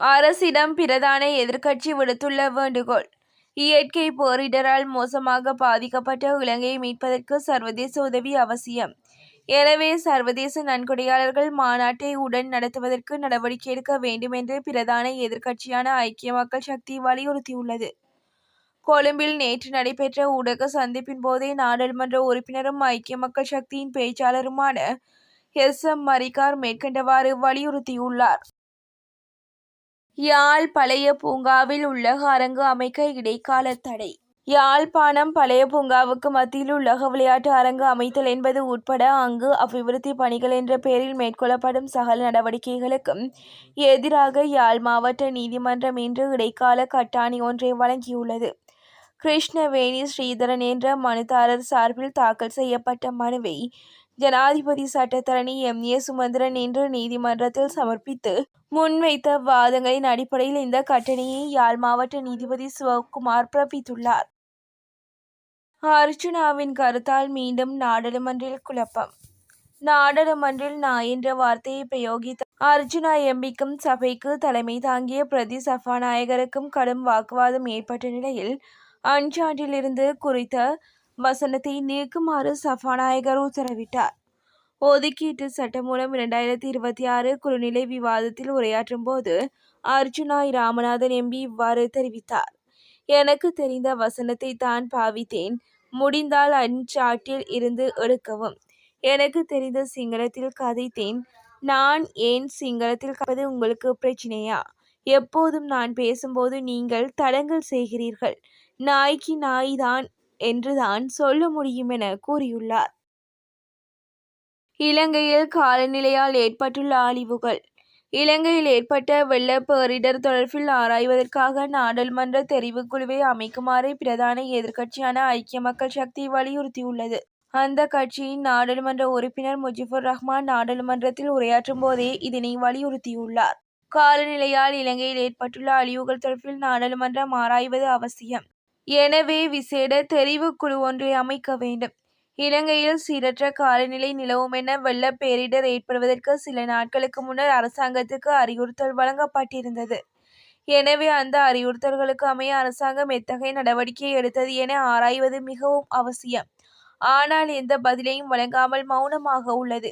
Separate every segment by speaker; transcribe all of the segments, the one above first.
Speaker 1: அரசிடம் பிரதான எதிர்க்கட்சி விடுத்துள்ள வேண்டுகோள். இயற்கை பேரிடரால் மோசமாக பாதிக்கப்பட்ட இலங்கையை மீட்பதற்கு சர்வதேச உதவி அவசியம். எனவே சர்வதேச நன்கொடையாளர்கள் மாநாட்டை உடன் நடத்துவதற்கு நடவடிக்கை எடுக்க வேண்டும் என்று பிரதான எதிர்க்கட்சியான ஐக்கிய மக்கள் சக்தி வலியுறுத்தியுள்ளது. கொழும்பில் நேற்று நடைபெற்ற ஊடக சந்திப்பின் போதே நாடாளுமன்ற உறுப்பினரும் ஐக்கிய மக்கள் சக்தியின் பேச்சாளருமான எஸ் எம் மரிக்கார் மேற்கண்டவாறு வலியுறுத்தியுள்ளார். யாழ் பழைய பூங்காவில் உள்ளக அரங்கு அமைக்க இடைக்கால தடை. யாழ்ப்பாணம் பழைய பூங்காவுக்கு மத்தியில் உலக விளையாட்டு அரங்கு அமைத்தல் என்பது உட்பட அங்கு அபிவிருத்தி பணிகள் என்ற பெயரில் மேற்கொள்ளப்படும் சகல நடவடிக்கைகளுக்கும் எதிராக யாழ் மாவட்ட நீதிமன்றம் இன்று இடைக்கால கட்டாணி ஒன்றை வழங்கியுள்ளது. கிருஷ்ணவேணி ஸ்ரீதரன் என்ற மனுதாரர் சார்பில் தாக்கல் செய்யப்பட்ட மனுவை ஜனாதிபதி சட்டத்தரணி எம். ஏ. சுமந்திரன் இன்று நீதிமன்றத்தில் சமர்ப்பித்து முன்வைத்த வாதங்களின் அடிப்படையில் இந்த கட்டணையை யாழ் மாவட்ட நீதிபதி சிவகுமார் பிறப்பித்துள்ளார். அர்ஜுனாவின் கருத்தால் மீண்டும் நாடாளுமன்றில் குழப்பம். நாடாளுமன்றில் நான் என்ற வார்த்தையை பிரயோகித்த அர்ஜுனா எம்பிக்கும் சபைக்கு தலைமை தாங்கிய பிரதி சபாநாயகருக்கும் கடும் வாக்குவாதம் ஏற்பட்ட நிலையில் அஞ்சாண்டிலிருந்து குறித்த வசனத்தை நீக்குமாறு சபாநாயகர் உத்தரவிட்டார். ஒதுக்கீட்டு சட்டம் மூலம் இரண்டாயிரத்தி இருபத்தி ஆறு குறுநிலை விவாதத்தில் உரையாற்றும் போது அர்ஜுனாய் ராமநாதன் எம்பி இவ்வாறு தெரிவித்தார். எனக்கு தெரிந்த வசனத்தை தான் பாவித்தேன். முடிந்தால் அஞ்சாட்டில் இருந்து எடுக்கவும். எனக்கு தெரிந்த சிங்களத்தில் கதைத்தேன். நான் ஏன் சிங்களத்தில் கதை உங்களுக்கு பிரச்சனையா? எப்போதும் நான் பேசும்போது நீங்கள் தடங்கல் செய்கிறீர்கள். நாய்க்கு நாய்தான் என்றுதான் சொல்ல முடியும் என கூறியுள்ளார். இலங்கையில் காலநிலையால் ஏற்பட்டுள்ள அழிவுகள். இலங்கையில் ஏற்பட்ட வெள்ள பேரிடர் தொடர்பில் ஆராய்வதற்காக நாடாளுமன்ற தெரிவுக்குழுவை அமைக்குமாறு பிரதான எதிர்க்கட்சியான ஐக்கிய மக்கள் சக்தி வலியுறுத்தியுள்ளது. அந்த கட்சியின் நாடாளுமன்ற உறுப்பினர் முஜிபுர் ரஹ்மான் நாடாளுமன்றத்தில் உரையாற்றும் போதே இதனை வலியுறுத்தியுள்ளார். காலநிலையால் இலங்கையில் ஏற்பட்டுள்ள அழிவுகள் தொடர்பில் நாடாளுமன்றம் ஆராய்வது அவசியம். எனவே விசேட தெரிவுக்குழு ஒன்றை அமைக்க வேண்டும். இலங்கையில் சீரற்ற காலநிலை நிலவும் என வெள்ள பேரிடர் ஏற்படுவதற்கு சில நாட்களுக்கு முன்னர் அரசாங்கத்துக்கு அறிவுறுத்தல் வழங்கப்பட்டிருந்தது. எனவே அந்த அறிவுறுத்தல்களுக்கு அமைய அரசாங்கம் எத்தகைய நடவடிக்கை எடுத்தது என ஆராய்வது மிகவும் அவசியம். ஆனால் எந்த பதிலையும் வழங்காமல் மௌனமாக உள்ளது.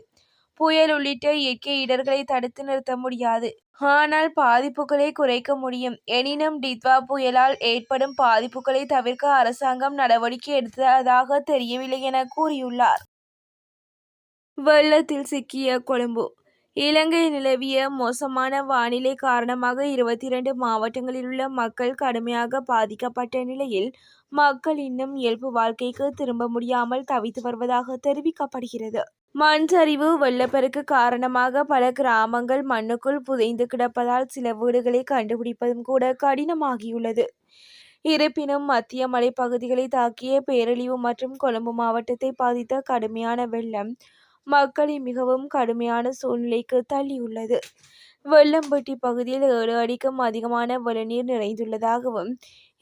Speaker 1: புயல் உள்ளிட்ட இயற்கை இடர்களை தடுத்து நிறுத்த முடியாது. ஆனால் பாதிப்புகளை குறைக்க முடியும். எனினும் டித்வா புயலால் ஏற்படும் பாதிப்புகளை தவிர்க்க அரசாங்கம் நடவடிக்கை எடுத்ததாக தெரியவில்லை என கூறியுள்ளார். வெள்ளத்தில் சிக்கிய கொழும்பு. இலங்கை நிலவிய மோசமான வானிலை காரணமாக இருபத்தி இரண்டு மாவட்டங்களில் உள்ள மக்கள் கடுமையாக பாதிக்கப்பட்ட நிலையில் மக்கள் இன்னும் இயல்பு வாழ்க்கைக்கு திரும்ப முடியாமல் தவித்து வருவதாக தெரிவிக்கப்படுகிறது. மண் சரிவு வெள்ளப்பெருக்கு காரணமாக பல கிராமங்கள் மண்ணுக்குள் புதைந்து கிடப்பதால் சில வீடுகளை கண்டுபிடிப்பதும் கூட கடினமாகியுள்ளது. இருப்பினும் மத்திய மலைப்பகுதிகளை தாக்கிய பேரழிவு மற்றும் கொழும்பு மாவட்டத்தை பாதித்த கடுமையான வெள்ளம் மக்களை மிகவும் கடுமையான சூழ்நிலைக்கு தள்ளியுள்ளது. வெள்ளம்பட்டி பகுதியில் ஏழு அடிக்கும் அதிகமான வெள்ளநீர் நிறைந்துள்ளதாகவும்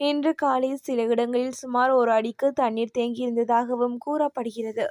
Speaker 1: இன்று காலை சில இடங்களில் சுமார் ஒரு அடிக்கு தண்ணீர் தேங்கியிருந்ததாகவும் கூறப்படுகிறது.